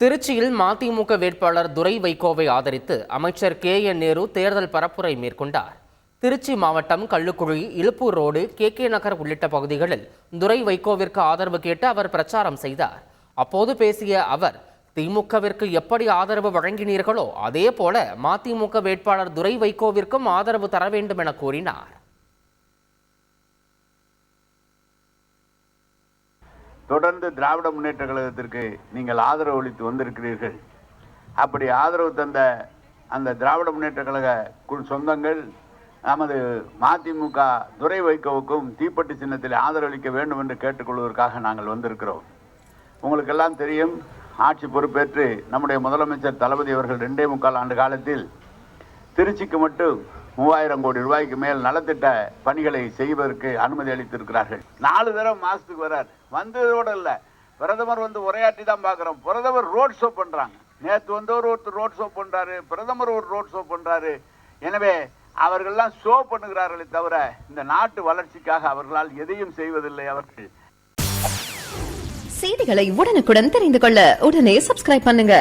திருச்சியில் மதிமுக வேட்பாளர் துரை வைகோவை ஆதரித்து அமைச்சர் கே என் நேரு தேர்தல் பரப்புரை மேற்கொண்டார். திருச்சி மாவட்டம் Kallukkuzhi Iluppur road K K Nagar உள்ளிட்ட பகுதிகளில் துரை வைகோவிற்கு ஆதரவு கேட்டு அவர் பிரச்சாரம் செய்தார். அப்போது பேசிய அவர் திமுகவிற்கு எப்படி ஆதரவு வழங்கினீர்களோ அதே போல மதிமுக வேட்பாளர் துரை வைகோவிற்கும் ஆதரவு தர வேண்டும் என கூறினார். தொடர்ந்து திராவிட முன்னேற்ற கழகத்திற்கு நீங்கள் ஆதரவு அளித்து வந்திருக்கிறீர்கள். அப்படி ஆதரவு தந்த அந்த திராவிட முன்னேற்ற கழக குழு சொந்தங்கள் நமது மதிமுக துரை வைகோவுக்கும் தீப்பெட்டி சின்னத்தில் ஆதரவளிக்க வேண்டும் என்று கேட்டுக்கொள்வதற்காக நாங்கள் வந்திருக்கிறோம். உங்களுக்கெல்லாம் தெரியும் ஆட்சி பொறுப்பேற்று நம்முடைய முதலமைச்சர் தளபதி அவர்கள் ரெண்டே முக்கால் ஆண்டு காலத்தில் திருச்சிக்கு மட்டும் மூவாயிரம் கோடி ரூபாய்க்கு மேல் நலத்திட்ட பணிகளை செய்வதற்கு அனுமதி அளித்திருக்கிறார்கள். நாலு தடவை மாசத்துக்கு வரார் வந்ததோடு இல்ல பிரதமர் வந்து உரையாற்றி தான் பார்க்குறோம். பிரதமர் ரோட் ஷோ பண்றாங்க. நேற்று ஒரு ஒருத்தர் ரோட் ஷோ பண்றாரு. பிரதமர் ஒரு ரோட் ஷோ பண்றாரு. எனவே அவர்கள்லாம் ஷோ பண்ணுகிறார்களே தவிர இந்த நாட்டு வளர்ச்சிக்காக அவர்களால் எதையும் செய்வதில்லை அவர்கள். செய்திகளை உடனுக்குடன் தெரிந்து கொள்ள உடனே சப்ஸ்கிரைப் பண்ணுங்க.